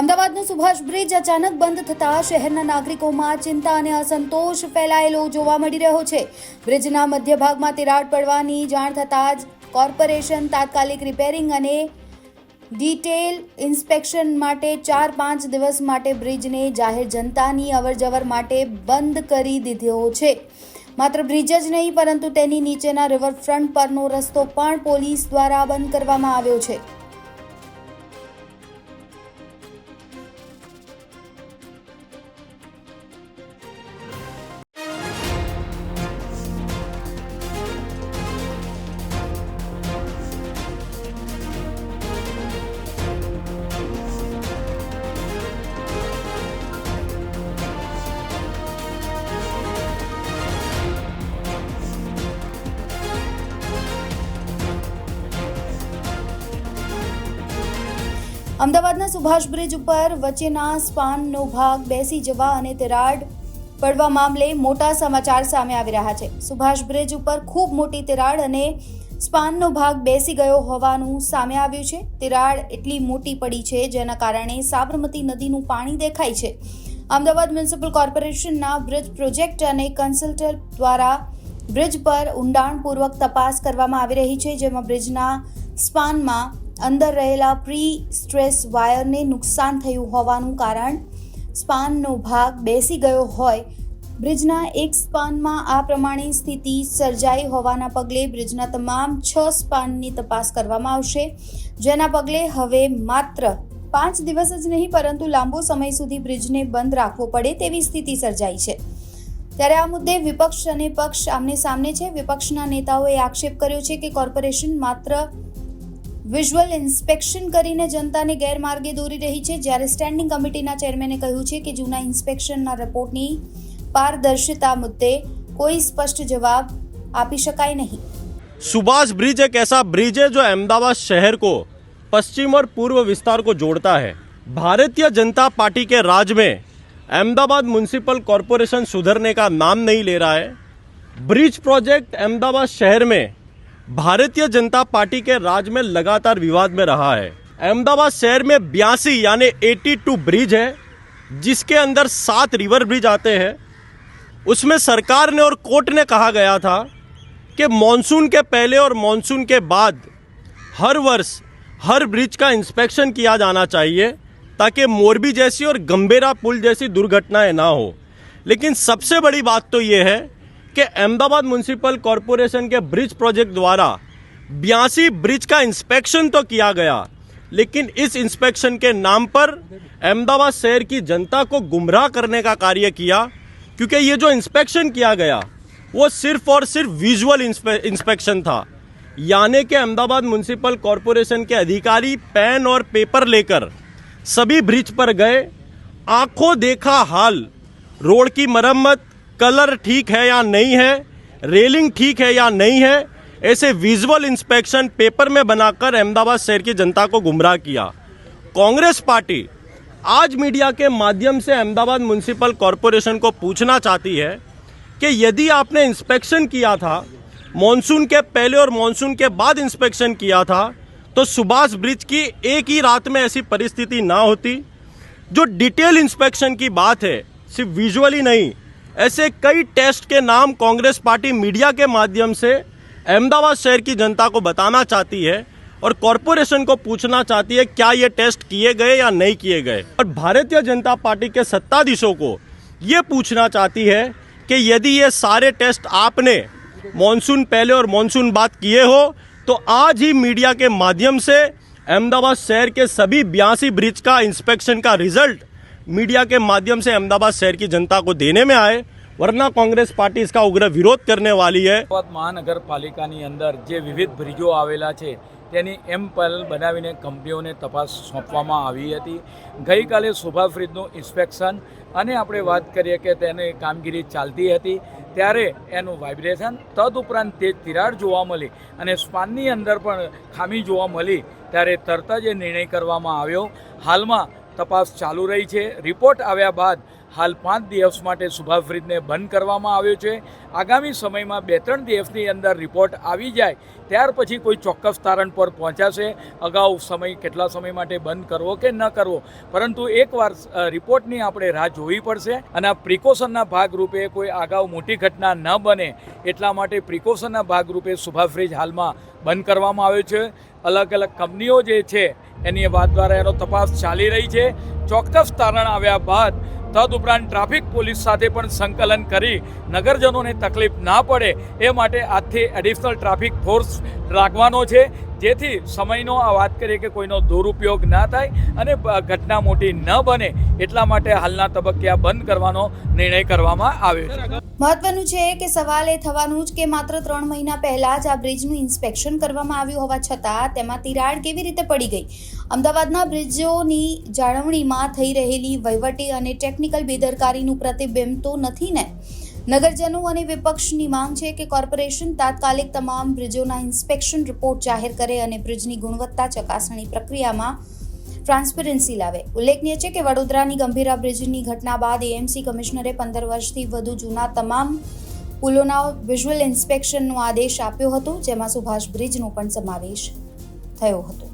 અમદાવાદનો Subhash bridge અચાનક બંધ થતા શહેરના નાગરિકોમાં ચિંતા અને અસંતોષ ફેલાયેલો જોવા મળી રહ્યો છે. બ્રિજના મધ્ય ભાગમાં તિરાડ પડવાની જાણ થતાં જ કોર્પોરેશન તાત્કાલિક રિપેરિંગ અને ડિટેલ ઇન્સ્પેક્શન માટે ચાર પાંચ દિવસ માટે બ્રિજને જાહેર જનતાની અવરજવર માટે બંધ કરી દીધો છે. માત્ર બ્રિજ જ નહીં, પરંતુ તેની નીચેના રિવરફ્રન્ટ પરનો રસ્તો પણ પોલીસ દ્વારા બંધ કરવામાં આવ્યો છે. અમદાવાદના સુભાષ બ્રિજ ઉપર વચ્ચેના સ્પાનનો ભાગ બેસી જવા અને તિરાડ પડવા મામલે મોટા સમાચાર સામે આવી રહ્યા છે. સુભાષ બ્રિજ ઉપર ખૂબ મોટી તિરાડ અને સ્પાનનો ભાગ બેસી ગયો હોવાનું સામે આવ્યું છે. તિરાડ એટલી મોટી પડી છે, જેના કારણે સાબરમતી નદીનું પાણી દેખાય છે. અમદાવાદ મ્યુનિસિપલ કોર્પોરેશનના બ્રિજ પ્રોજેક્ટ અને કન્સલ્ટર દ્વારા બ્રિજ પર ઊંડાણપૂર્વક તપાસ કરવામાં આવી રહી છે, જેમાં બ્રિજના સ્પાનમાં અંદર રહેલા પ્રી સ્ટ્રેસ વાયરને નુકસાન થયું હોવાનું કારણ સ્પાનનો ભાગ બેસી ગયો હોય. બ્રિજના એક સ્પાનમાં આ પ્રમાણે સ્થિતિ સર્જાઈ હોવાના પગલે બ્રિજના તમામ છ સ્પાનની તપાસ કરવામાં આવશે. જેના પગલે હવે માત્ર પાંચ દિવસ જ નહીં, પરંતુ લાંબો સમય સુધી બ્રિજને બંધ રાખવો પડે તેવી સ્થિતિ સર્જાઈ છે. ત્યારે આ મુદ્દે વિપક્ષ અને પક્ષ આમને સામને છે. વિપક્ષના નેતાઓએ આક્ષેપ કર્યો છે કે કોર્પોરેશન માત્ર વિઝ્યુઅલ ઇન્સ્પેક્શન કરીને જનતાને ગેરમાર્ગે દોરી રહી છે જ્યારે સ્ટેન્ડિંગ કમિટીના ચેરમેને કહ્યું છે કે જૂના ઇન્સ્પેક્શનના રિપોર્ટની પારદર્શિતા મુદ્દે કોઈ સ્પષ્ટ જવાબ આપી શકાય નહીં सुभाष ब्रिज एक ऐसा ब्रिज है जो अहमदाबाद शहर को पश्चिम और पूर्व विस्तार को जोड़ता है भारतीय जनता पार्टी के राज में अहमदाबाद म्यूनसिपल कॉरपोरेशन सुधरने का नाम नहीं ले रहा है ब्रिज प्रोजेक्ट अहमदाबाद शहर में भारतीय जनता पार्टी के राज में लगातार विवाद में रहा है। अहमदाबाद शहर में बयासी, यानी 82 ब्रिज है, जिसके अंदर सात रिवर ब्रिज आते हैं। उसमें सरकार ने और कोर्ट ने कहा गया था कि मॉनसून के पहले और मॉनसून के बाद हर वर्ष हर ब्रिज का इंस्पेक्शन किया जाना चाहिए, ताकि मोरबी जैसी और गंभीरा पुल जैसी दुर्घटनाएँ ना हो। लेकिन सबसे बड़ी बात तो ये है कि अहमदाबाद म्यूनसिपल कॉरपोरेशन के ब्रिज प्रोजेक्ट द्वारा बयासी ब्रिज का इंस्पेक्शन तो किया गया, लेकिन इस इंस्पेक्शन के नाम पर अहमदाबाद शहर की जनता को गुमराह करने का कार्य किया, क्योंकि ये जो इंस्पेक्शन किया गया, वो सिर्फ़ और सिर्फ़ विजुअल इंस्पेक्शन था। यानी कि अहमदाबाद म्यूनसिपल कॉरपोरेशन के अधिकारी पेन और पेपर लेकर सभी ब्रिज पर गए, आँखों देखा हाल, रोड की मरम्मत कलर ठीक है या नहीं है, रेलिंग ठीक है या नहीं है, ऐसे विजुअल इंस्पेक्शन पेपर में बनाकर अहमदाबाद शहर की जनता को गुमराह किया। कांग्रेस पार्टी आज मीडिया के माध्यम से अहमदाबाद म्यूनसिपल कॉरपोरेशन को पूछना चाहती है कि यदि आपने इंस्पेक्शन किया था, मॉनसून के पहले और मॉनसून के बाद इंस्पेक्शन किया था तो सुभाष ब्रिज की एक ही रात में ऐसी परिस्थिति ना होती, जो डिटेल इंस्पेक्शन की बात है, सिर्फ़ विजुअली नहीं ऐसे कई टेस्ट के नाम कांग्रेस पार्टी मीडिया के माध्यम से अहमदाबाद शहर की जनता को बताना चाहती है और कॉरपोरेशन को पूछना चाहती है, क्या ये टेस्ट किए गए या नहीं किए गए? और भारतीय जनता पार्टी के सत्ताधीशों को ये पूछना चाहती है कि यदि ये सारे टेस्ट आपने मॉनसून पहले और मॉनसून बाद किए हो तो आज ही मीडिया के माध्यम से अहमदाबाद शहर के सभी बयासी ब्रिज का इंस्पेक्शन का रिज़ल्ट मीडिया के माध्यम से अहमदाबाद शहर की जनता को देने में आए वरना कांग्रेस पार्टी इसका उग्र विरोध करने वाली है અમદાવાદ મહાનગરપાલિકાની અંદર જે વિવિધ બ્રિજો આવેલા છે તેની એમ પહેલ બનાવીને કંપનીઓને તપાસ સોંપવામાં આવી હતી ગઈકાલે સુભા બ્રિજનું ઇન્સ્પેક્શન અને આપણે વાત કરીએ કે તેની કામગીરી ચાલતી હતી ત્યારે એનું વાઇબ્રેશન તદુપરાંત તે તિરાડ જોવા મળી અને સ્પાનની અંદર પણ ખામી જોવા મળી ત્યારે તરત જ એ નિર્ણય કરવામાં આવ્યો હાલમાં તપાસ ચાલુ રહી છે. રિપોર્ટ આવ્યા બાદ હાલ પાંચ દિવસ માટે સુભાષ બ્રિજને બંધ કરવામાં આવ્યો છે. આગામી સમયમાં બે ત્રણ દિવસની અંદર રિપોર્ટ આવી જાય, ત્યાર પછી કોઈ ચોક્કસ તારણ પર પહોંચાશે. અગાઉ સમય કેટલા સમય માટે બંધ કરવો કે ન કરવો, પરંતુ એકવાર રિપોર્ટની આપણે રાહ જોવી પડશે અને આ પ્રિકોશનના ભાગરૂપે કોઈ અગાઉ મોટી ઘટના ન બને એટલા માટે પ્રિકોશનના ભાગરૂપે સુભાષ બ્રિજ હાલમાં બંધ કરવામાં આવ્યો છે. અલગ અલગ કંપનીઓ જે છે, એની વાત દ્વારા એનો તપાસ ચાલી રહી છે. ચોક્કસ તારણ આવ્યા બાદ તદુપરાંત ટ્રાફિક પોલીસ સાથે પણ સંકલન કરી નગરજનોને તકલીફ ના પડે એ માટે આજથી એડિશનલ ટ્રાફિક ફોર્સ રાખવાનો છે. જેથી સમયનો આ વાત કરીએ કે કોઈનો દુરુપયોગ ના થાય અને ઘટના મોટી ન બને એટલા માટે હાલના તબક્કે આ બંધ કરવાનો નિર્ણય કરવામાં આવ્યો છે. મહત્વનું છે કે સવાલ એ થવાનું જ કે માત્ર ત્રણ મહિના પહેલા જ આ બ્રિજનું ઇન્સ્પેક્શન કરવામાં આવ્યું હોવા છતાં તેમાં તિરાડ કેવી રીતે પડી ગઈ? અમદાવાદના બ્રિજોની જાળવણીમાં થઈ રહેલી વહીવટી અને ટેકનિકલ બેદરકારીનું પ્રતિબિંબ તો નથી ને? નગરજનો અને વિપક્ષની માંગ છે કે કોર્પોરેશન તાત્કાલિક તમામ બ્રિજોના ઇન્સ્પેક્શન રિપોર્ટ જાહેર કરે અને બ્રિજની ગુણવત્તા ચકાસણી પ્રક્રિયામાં ટ્રાન્સપરન્સી લાવે. ઉલ્લેખનીય છે કે વડોદરાની ગંભીરા બ્રિજની ઘટના બાદ એએમસી કમિશનરે પંદર વર્ષથી વધુ જૂના તમામ પુલોના વિઝ્યુઅલ ઇન્સ્પેક્શનનો આદેશ આપ્યો હતો, જેમાં સુભાષ બ્રિજનો પણ સમાવેશ થયો હતો.